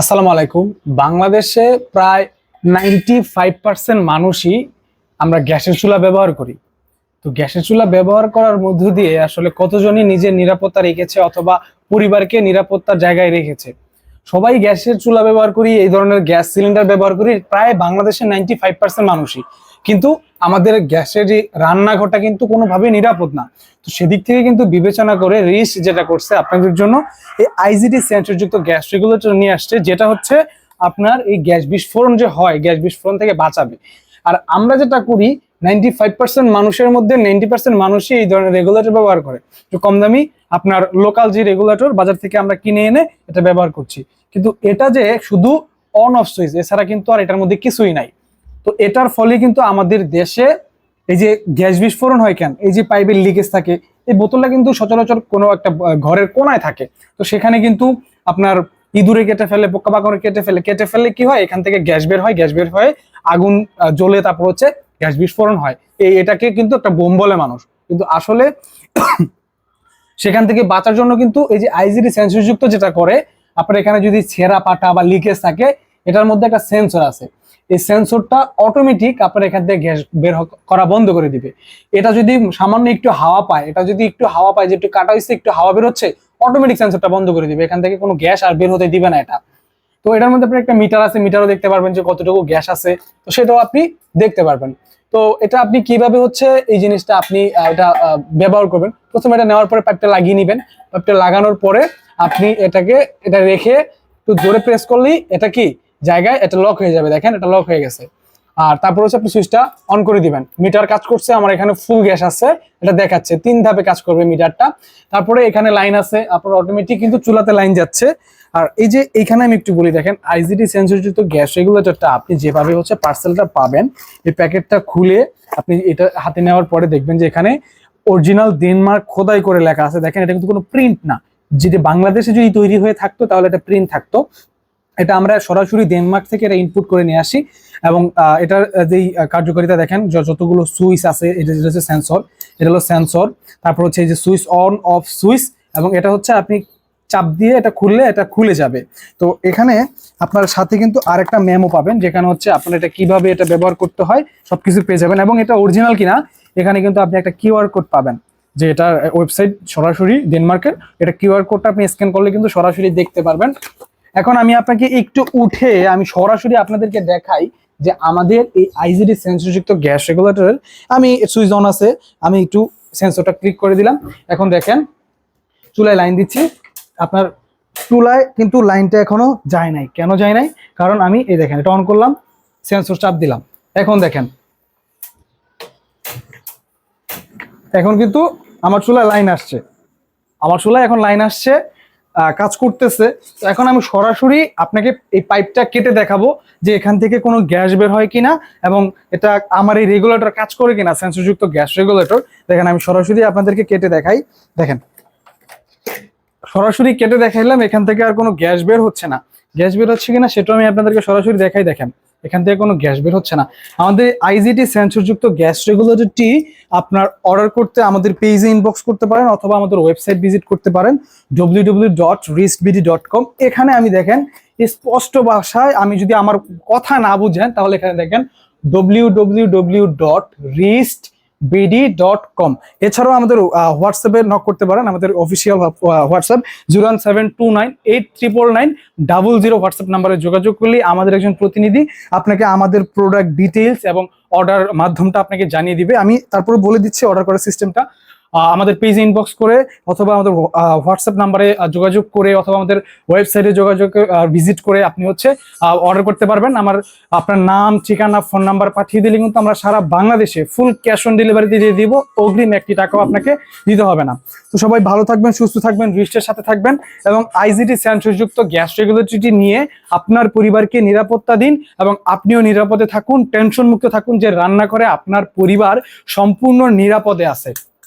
আসসালামু আলাইকুম। বাংলাদেশে প্রায় নাইনটি ফাইভ পার্সেন্ট মানুষই আমরা গ্যাসের চুলা ব্যবহার করি। তো গ্যাসের চুলা ব্যবহার করার মধ্য দিয়ে আসলে কতজনই নিজের নিরাপত্তা রেখেছে অথবা পরিবারকে নিরাপত্তার জায়গায় রেখেছে? সবাই গ্যাসের চুলা ব্যবহার করি, এই ধরনের গ্যাস সিলিন্ডার ব্যবহার করি, প্রায় বাংলাদেশের নাইনটি ফাইভ পার্সেন্ট মানুষই। কিন্তু আমাদের গ্যাসের যে রান্নাঘরটা কিন্তু কোনোভাবেই নিরাপদ না। তো সেদিক থেকে কিন্তু বিবেচনা করে রিস যেটা করছে আপনাদের জন্য, এই আইজিডি সেন্সরযুক্ত গ্যাস রেগুলেটর নিয়ে আসছে, যেটা হচ্ছে আপনার এই গ্যাস বিস্ফোরণ যে হয়, গ্যাস বিস্ফোরণ থেকে বাঁচাবে। আর আমরা যেটা করি নাইনটি ফাইভ পার্সেন্ট মানুষের মধ্যে নাইনটি পার্সেন্ট মানুষই এই ধরনের রেগুলেটর ব্যবহার করে। কম দামি আপনার লোকাল যে রেগুলেটর বাজার থেকে আমরা কিনে এনে এটা ব্যবহার করছি। কিন্তু এটা যে শুধু অন অফ সুইচ এছাড়া কিন্তু আর এটার মধ্যে কিছুই নাই। তো এটার ফলে কিন্তু আমাদের দেশে এই যে গ্যাস বিস্ফোরণ হয় কেন? এই যে পাইপের লিকেজ থাকে, এই বোতলটা কিন্তু সচরাচর কোনো একটা ঘরের কোনায় থাকে। তো সেখানে কিন্তু আপনার ইঁদুরে কেটে ফেলে পোকা পাকড়ে কেটে ফেলে কেটে ফেলে কি হয়? এখান থেকে গ্যাস বের হয়, গ্যাস বের হয়ে আগুন জ্বলে তারপর হচ্ছে গ্যাস বিস্ফোরণ হয়, এই এটাকে কিন্তু একটা বোম বলে মানুষ। কিন্তু আসলে সেখান থেকে বাঁচার জন্য কিন্তু এই যে আইজিডি সেন্সরযুক্ত যেটা করে, আপনার এখানে যদি ছেঁড়া পাটা বা লিকেজ থাকে, এটার মধ্যে একটা সেন্সর আছে। এই সেন্সরটা অটোমেটিক আপনার এখান থেকে গ্যাস বের করা বন্ধ করে দিবে। এটা যদি সামান্য একটু হাওয়া পায়, এটা যদি একটু হাওয়া পায়, যে একটু কাটা হয়েছে একটু হাওয়া বের হচ্ছে অটোমেটিক সেন্সরটা বন্ধ করে দিবে। এখান থেকে কোনো গ্যাস আর বের হতে দিবে না এটা। তো এটার মধ্যে আপনার একটা মিটার আছে, মিটারও দেখতে পারবেন যে কতটুকু গ্যাস আছে। তো সেটাও আপনি দেখতে পারবেন। তো এটা আপনি কীভাবে হচ্ছে এই জিনিসটা আপনি এটা ব্যবহার করবেন? প্রথমে এটা নেওয়ার পরে পাইপটা লাগিয়ে নেবেন। পাইপটা লাগানোর পরে আপনি এটাকে, এটা রেখে একটু জোরে প্রেস করলেই এটা কি? জায়গায় এটা লক হয়ে যাবে। দেখেন, এটা লক হয়ে গেছে। আর তারপর হচ্ছে আপনি সুইচটা অন করে দিবেন। মিটার কাজ করছে, আমার এখানে ফুল গ্যাস আছে, এটা দেখাচ্ছে। তিন ধাপে কাজ করবে মিটারটা। তারপরে এখানে লাইন আছে, আপনার অটোমেটিক কিন্তু চুলাতে লাইন যাচ্ছে। আর এই যে এখানে আমি একটু বলি, দেখেন আইজিডি সেন্সরযুক্ত গ্যাস রেগুলেটরটা আপনি যেভাবে হচ্ছে পার্সেলটা পাবেন, এই প্যাকেটটা খুলে আপনি এটা হাতে নেওয়ার পরে দেখবেন যে এখানে অরিজিনাল ডেনমার্ক খোদাই করে লেখা আছে। দেখেন, এটা কিন্তু কোনো প্রিন্ট না। যদি বাংলাদেশে যদি তৈরি হয়ে থাকতো, তাহলে এটা প্রিন্ট থাকতো। এটা আমরা সরাসরি ডেনমার্ক থেকে এটা ইনপুট করে নিয়ে আসি এবং এটার যেই কার্যকারিতা দেখেন যতগুলো সুইচ আছে, এটা যেটা হচ্ছে সেন্সর এটা হলো সেন্সর তারপর হচ্ছে এই যে সুইচ অন অফ সুইচ এবং এটা হচ্ছে আপনি চাপ দিয়ে এটা খুললে এটা খুলে যাবে। তো এখানে আপনার সাথে কিন্তু আরেকটা মেমো পাবেন, যেখানে হচ্ছে আপনার এটা কীভাবে এটা ব্যবহার করতে হয়, সবকিছু পেয়ে যাবেন এবং এটা অরিজিনাল কিনা, এখানে কিন্তু আপনি একটা কিউআর কোড পাবেন, যে এটা ওয়েবসাইট সরাসরি ডেনমার্কের এটা কিউআর কোডটা আপনি স্ক্যান করলে কিন্তু সরাসরি দেখতে পারবেন। এখন আমি আপনাকে একটু উঠে আমি সরাসরি আপনাদেরকে দেখাই যে আমাদের এই আইজিডি সেন্সরযুক্ত গ্যাস রেগুলেটরের আমি সুইচ অন আছে, আমি একটু সেন্সরটা ক্লিক করে দিলাম। এখন দেখেন, চুলায় লাইন দিচ্ছি। আপনার চুলায় কিন্তু লাইনটা এখনও যায় নাই। কেন যায় নাই? কারণ আমি এই দেখেন, এটা অন করলাম, সেন্সর চাপ দিলাম। এখন দেখেন, এখন কিন্তু আমার চুলায় লাইন আসছে। আমার চুলায় এখন লাইন আসছে কাজ করতেছে। তো এখন আমি সরাসরি আপনাকে এই পাইপটা কেটে দেখাবো যে এখান থেকে কোনো গ্যাস বের হয় কিনা এবং এটা আমার এই রেগুলেটর কাজ করে কিনা সেন্সরযুক্ত গ্যাস রেগুলেটর দেখেন, আমি সরাসরি আপনাদেরকে কেটে দেখাই। দেখেন, সরাসরি কেটে দেখাইলাম, এখান থেকে আর কোনো গ্যাস বের হচ্ছে না। গ্যাস বের হচ্ছে কিনা সেটাও আমি আপনাদেরকে সরাসরি দেখাই, দেখেন। এখান থেকে কোনো গ্যাস বের হচ্ছে না। আমাদের আইজিটি সেন্সরযুক্ত গ্যাস রেগুলেটরটি আপনার অর্ডার করতে আমাদের পেজে ইনবক্স করতে পারেন অথবা আমাদের ওয়েবসাইট ভিজিট করতে পারেন www.riskbd.com এখানে আমি দেখেন, স্পষ্ট ভাষায় আমি যদি আমার কথা না বুঝেন, তাহলে এখানে দেখেন রিস্ট বিডি ডট কম এছাড়াও আমাদের হোয়াটসঅ্যাপে নক করতে পারেন, আমাদের official WhatsApp zero one seven two nine eight triple nine double zero WhatsApp নাম্বারে যোগাযোগ করলে আমাদের একজন প্রতিনিধি আপনাকে আমাদের প্রোডাক্ট ডিটেলস এবং অর্ডার মাধ্যমটা আপনাকে জানিয়ে দিবে। আমি তারপরে বলে দিচ্ছি অর্ডার করার সিস্টেমটা আমাদের পেজে ইনবক্স করে অথবা আমাদের হোয়াটসঅ্যাপ নাম্বারে যোগাযোগ করে অথবা আমাদের ওয়েবসাইটে যোগাযোগ ভিজিট করে আপনি হচ্ছে অর্ডার করতে পারবেন। আমার, আপনার নাম, ঠিকানা ফোন নাম্বার পাঠিয়ে দিলে কিন্তু আমরা সারা বাংলাদেশে ফুল ক্যাশ অন ডেলিভারিতে দিয়ে দিব। অগ্রিম একটি টাকাও আপনাকে দিতে হবে না। তো সবাই ভালো থাকবেন, সুস্থ থাকবেন রিস্টের সাথে থাকবেন এবং আইজিটি সেন্সরযুক্ত গ্যাস রেগুলেটরিটি নিয়ে আপনার পরিবারকে নিরাপত্তা দিন এবং আপনিও নিরাপদে থাকুন টেনশন মুক্ত থাকুন যে রান্না করে আপনার পরিবার সম্পূর্ণ নিরাপদে আছে।